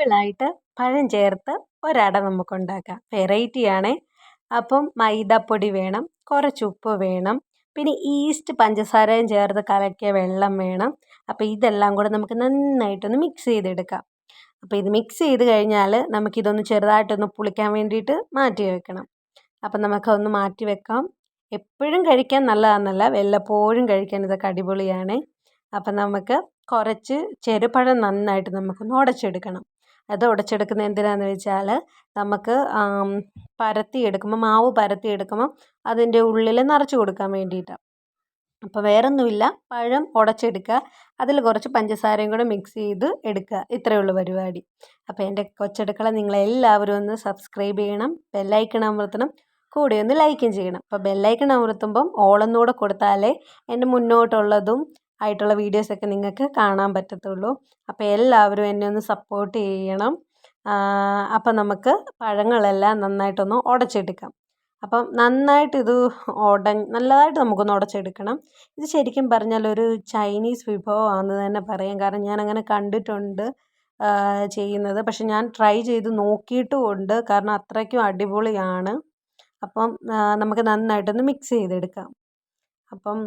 സിമ്പിളായിട്ട് പഴം ചേർത്ത് ഒരട നമുക്ക് ഉണ്ടാക്കാം വെറൈറ്റി ആണേ അപ്പം മൈദപ്പൊടി വേണം കുറച്ച് ഉപ്പ് വേണം. പിന്നെ ഈസ്റ്റ് പഞ്ചസാരയും ചേർത്ത് കലക്കിയ വെള്ളം വേണം. അപ്പോൾ ഇതെല്ലാം കൂടെ നമുക്ക് നന്നായിട്ടൊന്ന് മിക്സ് ചെയ്തെടുക്കാം. അപ്പോൾ ഇത് മിക്സ് ചെയ്ത് കഴിഞ്ഞാൽ നമുക്കിതൊന്ന് ചെറുതായിട്ടൊന്ന് പുളിക്കാൻ വേണ്ടിയിട്ട് മാറ്റി വെക്കണം. അപ്പം നമുക്കൊന്ന് മാറ്റി വെക്കാം. എപ്പോഴും കഴിക്കാൻ നല്ലതാണെന്നല്ല വല്ലപ്പോഴും കഴിക്കാൻ ഇതൊക്കെ അടിപൊളിയാണ്. അപ്പം നമുക്ക് കുറച്ച് ചെറുപഴം നന്നായിട്ട് നമുക്കൊന്ന് ഉടച്ചെടുക്കണം അത് ഉടച്ചെടുക്കുന്നത് എന്തിനാണെന്ന് വെച്ചാൽ നമുക്ക് പരത്തിയെടുക്കുമ്പോൾ മാവ് പരത്തിയെടുക്കുമ്പോൾ അതിന്റെ ഉള്ളിൽ നിറച്ച് കൊടുക്കാൻ വേണ്ടിയിട്ടാണ് അപ്പോൾ വേറൊന്നുമില്ല പഴം ഉടച്ചെടുക്കുക. അതിൽ കുറച്ച് പഞ്ചസാരയും കൂടെ മിക്സ് ചെയ്ത് എടുക്കുക. ഇത്രയേ ഉള്ളൂ പരിപാടി. അപ്പോൾ എന്റെ കൊച്ചടുക്കള നിങ്ങളെല്ലാവരും ഒന്ന് സബ്സ്ക്രൈബ് ചെയ്യണം ബെല്ലൈക്കൺ അമർത്തണം കൂടെ ഒന്ന് ലൈക്കും ചെയ്യണം. അപ്പോൾ ബെല്ലൈക്കൺ അമർത്തുമ്പം ഓളെന്നൂടെ കൊടുത്താലേ എന്റെ മുന്നോട്ടുള്ളതും ആയിട്ടുള്ള വീഡിയോസൊക്കെ നിങ്ങൾക്ക് കാണാൻ പറ്റത്തുള്ളൂ. അപ്പോൾ എല്ലാവരും എന്നെ ഒന്ന് സപ്പോർട്ട് ചെയ്യണം. അപ്പം നമുക്ക് പഴങ്ങളെല്ലാം നന്നായിട്ടൊന്ന് ഉടച്ചെടുക്കാം. അപ്പം നന്നായിട്ട് ഇത് ഉട നല്ലതായിട്ട് നമുക്കൊന്ന് ഉടച്ചെടുക്കണം. ഇത് ശരിക്കും പറഞ്ഞാൽ ഒരു ചൈനീസ് വിഭവമാണെന്ന് തന്നെ പറയാം. കാരണം ഞാൻ അങ്ങനെ കണ്ടിട്ടുണ്ട് ചെയ്യുന്നത്. പക്ഷെ ഞാൻ ട്രൈ ചെയ്ത് നോക്കിയിട്ടും ഉണ്ട് കാരണം അത്രയ്ക്കും അടിപൊളിയാണ്. അപ്പം നമുക്ക് നന്നായിട്ടൊന്ന് മിക്സ് ചെയ്തെടുക്കാം. അപ്പം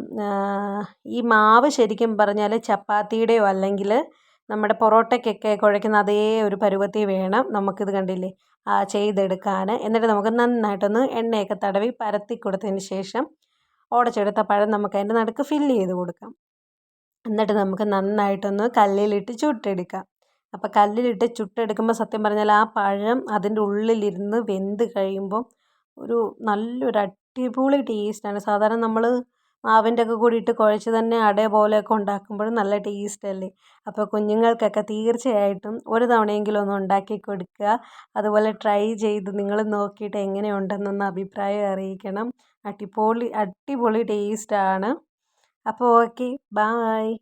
ഈ മാവ് ശരിക്കും പറഞ്ഞാൽ ചപ്പാത്തിയുടെയോ അല്ലെങ്കിൽ നമ്മുടെ പൊറോട്ടയ്ക്കൊക്കെ കുഴയ്ക്കുന്ന അതേ ഒരു പരുവത്തിൽ വേണം നമുക്കിത് കണ്ടില്ലേ ആ ചെയ്തെടുക്കാൻ എന്നിട്ട് നമുക്ക് നന്നായിട്ടൊന്ന് എണ്ണയൊക്കെ തടവി പരത്തി കൊടുത്തതിന് ശേഷം ഉടച്ചെടുത്ത പഴം നമുക്ക് അതിന്റെ നടുക്ക് ഫില്ല് ചെയ്ത് കൊടുക്കാം. എന്നിട്ട് നമുക്ക് നന്നായിട്ടൊന്ന് കല്ലിലിട്ട് ചുട്ടെടുക്കാം. അപ്പോൾ കല്ലിലിട്ട് ചുട്ടെടുക്കുമ്പോൾ സത്യം പറഞ്ഞാൽ ആ പഴം അതിന്റെ ഉള്ളിലിരുന്ന് വെന്ത് കഴിയുമ്പോൾ ഒരു നല്ലൊരു അടിപൊളി ടേസ്റ്റാണ് സാധാരണ നമ്മൾ മാവിന്റെ ഒക്കെ കൂടി ഇട്ട് കുഴച്ച് തന്നെ അട പോലെയൊക്കെ ഉണ്ടാക്കുമ്പോൾ നല്ല ടേസ്റ്റ് അല്ലേ? അപ്പോൾ കുഞ്ഞുങ്ങൾക്കൊക്കെ തീർച്ചയായിട്ടും ഒരു തവണയെങ്കിലും ഒന്ന് ഉണ്ടാക്കി കൊടുക്കുക. അതുപോലെ ട്രൈ ചെയ്ത് നിങ്ങൾ നോക്കിയിട്ട് എങ്ങനെയുണ്ടെന്നൊന്ന് അഭിപ്രായം അറിയിക്കണം. അടിപൊളി അടിപൊളി ടേസ്റ്റാണ് അപ്പോൾ ഓക്കെ ബായ്